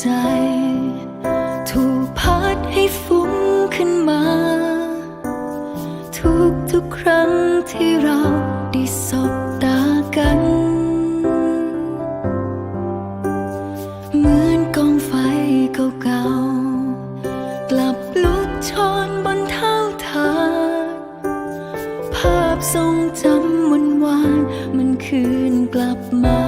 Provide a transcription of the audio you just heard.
ใจ ถูกพัดให้ฟุ้งขึ้นมา ทุกทุกครั้งที่เราได้สบตากัน เหมือนกองไฟเก่าๆ กลับลุกชนบนเท้าทาภาพทรงจำวันวานมันคืนกลับมา